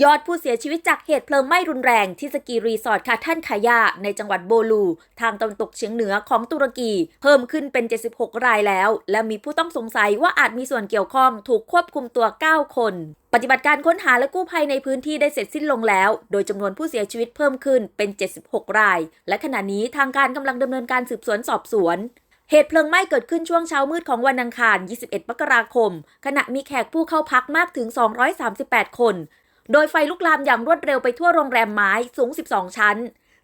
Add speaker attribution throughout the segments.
Speaker 1: ยอดผู้เสียชีวิตจากเหตุเพลิงไหม้รุนแรงที่สกีรีสอร์ทคาทันคายาในจังหวัดโบลู ทางตะวันตกเฉียงเหนือของตุรกี เพิ่มขึ้นเป็น 76 รายแล้ว และมีผู้ต้องสงสัยว่าอาจมีส่วนเกี่ยวข้องถูกควบคุมตัว 9 คน ปฏิบัติการค้นหาและกู้ภัยในพื้นที่ได้เสร็จสิ้นลงแล้ว โดยจำนวนผู้เสียชีวิตเพิ่มขึ้นเป็น 76 ราย และขณะนี้ทางการกำลังดำเนินการสืบสวนสอบสวนเหตุเพลิงไหม้เกิดขึ้นช่วงเช้ามืดของวันอังคาร 21 มกราคม ขณะมีแขกผู้เข้าพักมากถึง 238 คน โดยไฟลุกลามอย่างรวดเร็วไปทั่วโรงแรมไม้สูง 12 ชั้น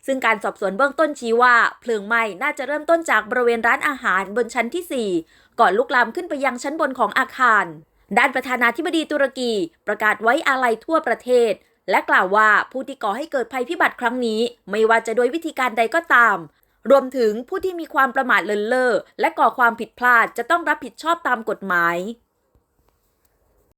Speaker 1: ซึ่งการสอบสวนเบื้องต้นชี้ว่า เพลิงไหม้น่าจะเริ่มต้นจากบริเวณร้านอาหารบนชั้นที่ 4 ก่อนลุกลามขึ้นไปยังชั้นบนของอาคาร ด้านประธานาธิบดีตุรกีประกาศไว้อาลัยทั่วประเทศ และกล่าวว่าผู้ที่ก่อให้เกิดภัยพิบัติครั้งนี้ ไม่ว่าจะโดยวิธีการใดก็ตาม รวมถึงผู้ที่มีความประมาทเลินเล่อและก่อความผิดพลาดจะต้องรับผิดชอบตามกฎหมาย